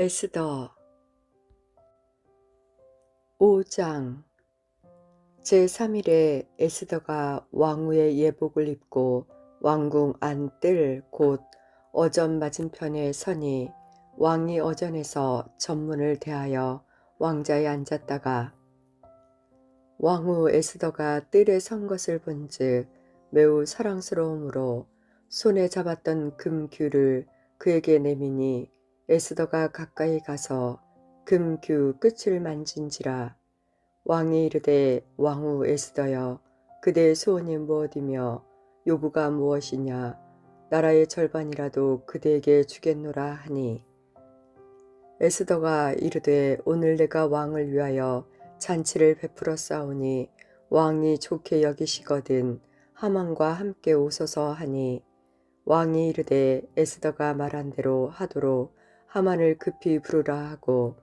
에스더. 5장. 제3일에 에스더가 왕후의 예복을 입고 왕궁 안뜰 곧 어전 맞은편에 서니 왕이 어전에서 전문을 대하여 왕자에 앉았다가 왕후 에스더가 뜰에 선 것을 본즉 매우 사랑스러움으로 손에 잡았던 금규를 그에게 내미니 에스더가 가까이 가서 금규 끝을 만진지라 왕이 이르되 왕후 에스더여 그대의 소원이 무엇이며 요구가 무엇이냐? 나라의 절반이라도 그대에게 주겠노라 하니. 에스더가 이르되 오늘 내가 왕을 위하여 잔치를 베풀어 싸우니 왕이 좋게 여기시거든 하만과 함께 오소서 하니. 왕이 이르되 에스더가 말한 대로 하도록 하만을 급히 부르라 하고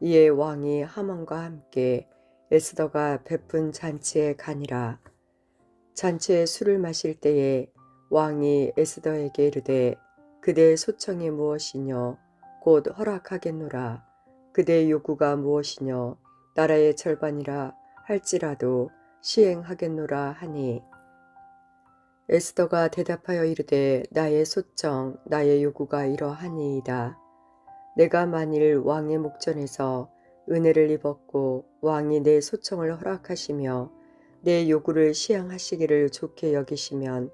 이에 왕이 하만과 함께 에스더가 베푼 잔치에 가니라. 잔치에 술을 마실 때에 왕이 에스더에게 이르되 그대의 소청이 무엇이뇨? 곧 허락하겠노라. 그대의 요구가 무엇이뇨? 나라의 절반이라 할지라도 시행하겠노라 하니. 에스더가 대답하여 이르되 나의 소청 나의 요구가 이러하니이다 내가 만일 왕의 목전에서 은혜를 입었고 왕이 내 소청을 허락하시며 내 요구를 시행하시기를 좋게 여기시면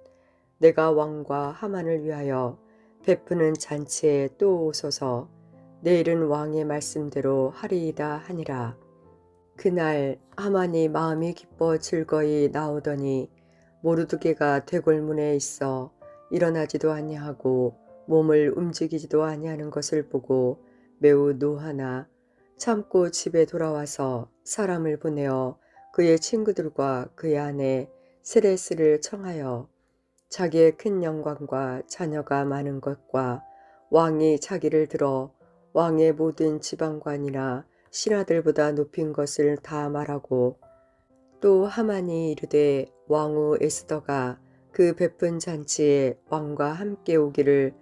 내가 왕과 하만을 위하여 베푸는 잔치에 또 오소서 내일은 왕의 말씀대로 하리이다 하니라. 그날 하만이 마음이 기뻐 즐거이 나오더니 모르드게가 대궐문에 있어 일어나지도 아니하고 몸을 움직이지도 아니하는 것을 보고 매우 노하나 참고 집에 돌아와서 사람을 보내어 그의 친구들과 그의 아내 세레스를 청하여 자기의 큰 영광과 자녀가 많은 것과 왕이 자기를 들어 왕의 모든 지방관이나 신하들보다 높인 것을 다 말하고 또 하만이 이르되 왕후 에스더가 그 베푼 잔치에 왕과 함께 오기를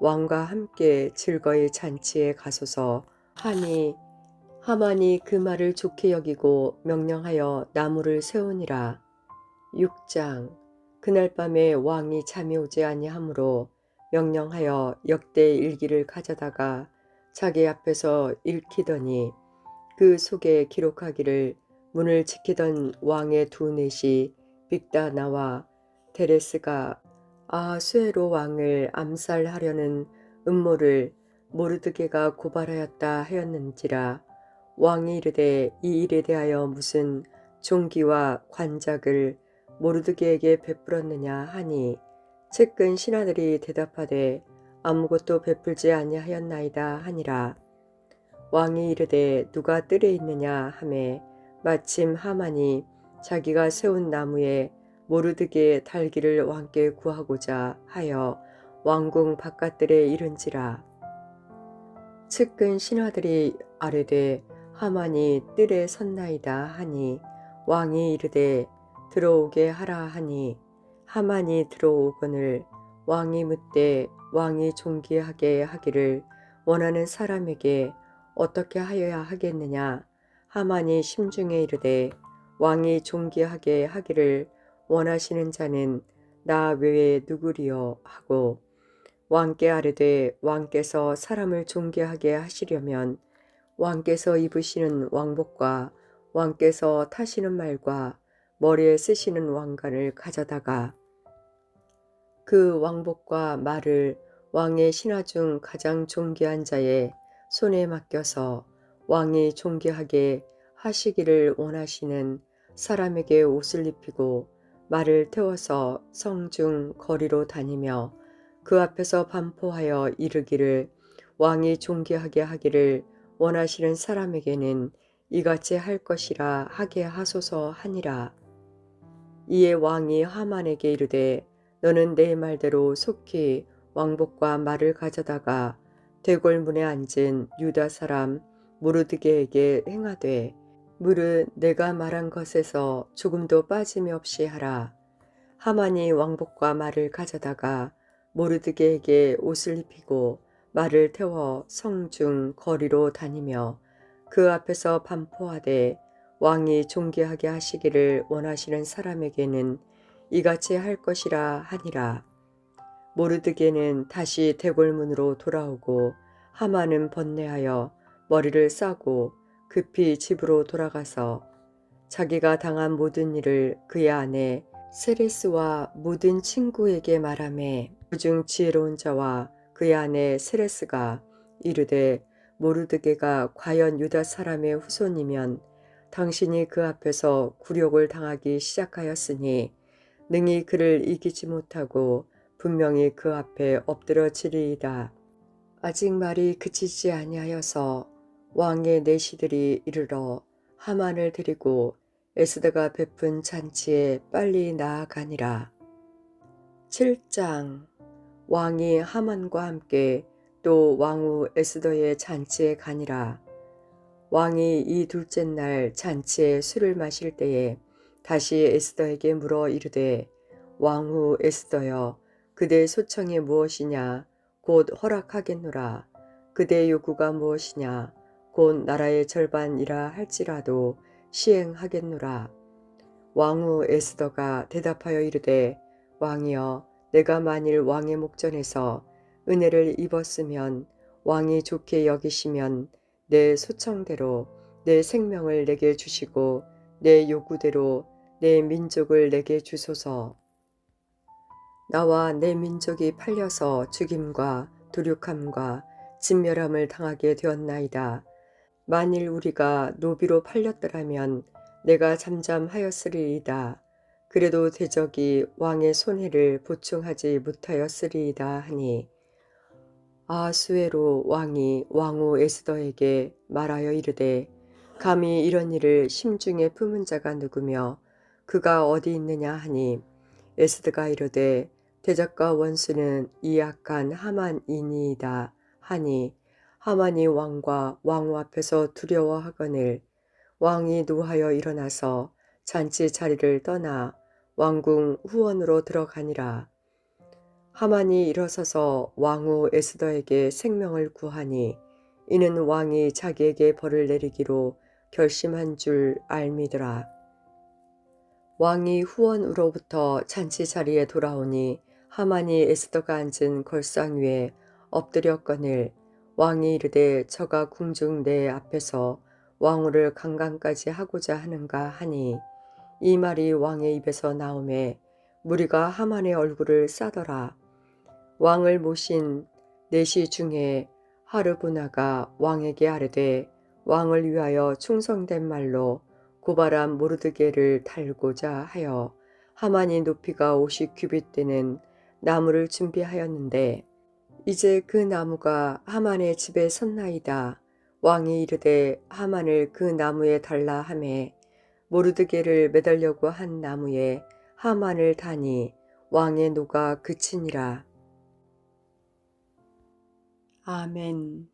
왕과 함께 즐거이 잔치에 가소서 하니 하만이 그 말을 좋게 여기고 명령하여 나무를 세우니라. 6장 그날 밤에 왕이 잠이 오지 아니하므로 명령하여 역대 일기를 가져다가 자기 앞에서 읽히더니 그 속에 기록하기를 문을 지키던 왕의 두 넷이 빅다나와 데레스가 아수에로 왕을 암살하려는 음모를 모르드게가 고발하였다 하였는지라 왕이 이르되 이 일에 대하여 무슨 종기와 관작을 모르드게에게 베풀었느냐 하니 측근 신하들이 대답하되 아무것도 베풀지 아니하였나이다 하니라. 왕이 이르되 누가 뜰에 있느냐 하매 마침 하만이 자기가 세운 나무에 모르드게 달기를 왕께 구하고자 하여 왕궁 바깥들에 이른지라. 측근 신하들이 아뢰되 하만이 뜰에 섰나이다 하니 왕이 이르되 들어오게 하라 하니. 하만이 들어오거늘 왕이 묻되 왕이 존귀하게 하기를 원하는 사람에게 어떻게 하여야 하겠느냐? 하만이 심중에 이르되 왕이 존귀하게 하기를 원하시는 자는 나 외에 누구리요? 하고 왕께 아뢰되 왕께서 사람을 존귀하게 하시려면 왕께서 입으시는 왕복과 왕께서 타시는 말과 머리에 쓰시는 왕관을 가져다가 그 왕복과 말을 왕의 신하 중 가장 존귀한 자의 손에 맡겨서 왕이 존귀하게 하시기를 원하시는 사람에게 옷을 입히고 말을 태워서 성중 거리로 다니며 그 앞에서 반포하여 이르기를 왕이 존귀하게 하기를 원하시는 사람에게는 이같이 할 것이라 하게 하소서 하니라. 이에 왕이 하만에게 이르되 너는 내 말대로 속히 왕복과 말을 가져다가 대궐문에 앉은 유다 사람 무르드게에게 행하되 무릇 내가 말한 것에서 조금도 빠짐이 없이 하라. 하만이 왕복과 말을 가져다가 모르드게에게 옷을 입히고 말을 태워 성중 거리로 다니며 그 앞에서 반포하되 왕이 존귀하게 하시기를 원하시는 사람에게는 이같이 할 것이라 하니라. 모르드게는 다시 대궐문으로 돌아오고 하만은 번뇌하여 머리를 싸고 급히 집으로 돌아가서 자기가 당한 모든 일을 그의 아내 세레스와 모든 친구에게 말하매 그중 지혜로운 자와 그의 아내 세레스가 이르되 모르드게가 과연 유다 사람의 후손이면 당신이 그 앞에서 굴욕을 당하기 시작하였으니 능히 그를 이기지 못하고 분명히 그 앞에 엎드러지리이다. 아직 말이 그치지 아니하여서 왕의 내시들이 이르러 하만을 데리고 에스더가 베푼 잔치에 빨리 나아가니라. 7장 왕이 하만과 함께 또 왕후 에스더의 잔치에 가니라. 왕이 이 둘째 날 잔치에 술을 마실 때에 다시 에스더에게 물어 이르되 왕후 에스더여 그대 소청이 무엇이냐 곧 허락하겠노라 그대 요구가 무엇이냐 곧 나라의 절반이라 할지라도 시행하겠노라 왕후 에스더가 대답하여 이르되 왕이여 내가 만일 왕의 목전에서 은혜를 입었으면 왕이 좋게 여기시면 내 소청대로 내 생명을 내게 주시고 내 요구대로 내 민족을 내게 주소서. 나와 내 민족이 팔려서 죽임과 도륙함과 진멸함을 당하게 되었나이다. 만일 우리가 노비로 팔렸더라면 내가 잠잠하였으리이다. 그래도 대적이 왕의 손해를 보충하지 못하였으리이다 하니 아수에로 왕이 왕후 에스더에게 말하여 이르되 감히 이런 일을 심중에 품은 자가 누구며 그가 어디 있느냐 하니 에스더가 이르되 대적과 원수는 이 악한 하만이니이다 하니 하만이 왕과 왕후 앞에서 두려워하거늘 왕이 노하여 일어나서 잔치 자리를 떠나 왕궁 후원으로 들어가니라. 하만이 일어서서 왕후 에스더에게 생명을 구하니 이는 왕이 자기에게 벌을 내리기로 결심한 줄 알미더라. 왕이 후원으로부터 잔치 자리에 돌아오니 하만이 에스더가 앉은 걸상 위에 엎드렸거늘 왕이 이르되 저가 궁중 내 앞에서 왕후를 강간까지 하고자 하는가 하니 이 말이 왕의 입에서 나오매 무리가 하만의 얼굴을 싸더라. 왕을 모신 내시 중에 하르보나가 왕에게 아뢰되 왕을 위하여 충성된 말로 고바람 모르드게를 달고자 하여 하만이 높이가 50 규빗 되는 나무를 준비하였는데 이제 그 나무가 하만의 집에 섰나이다. 왕이 이르되 하만을 그 나무에 달라 하매 모르드게를 매달려고 한 나무에 하만을 다니 왕의 노가 그치니라. 아멘.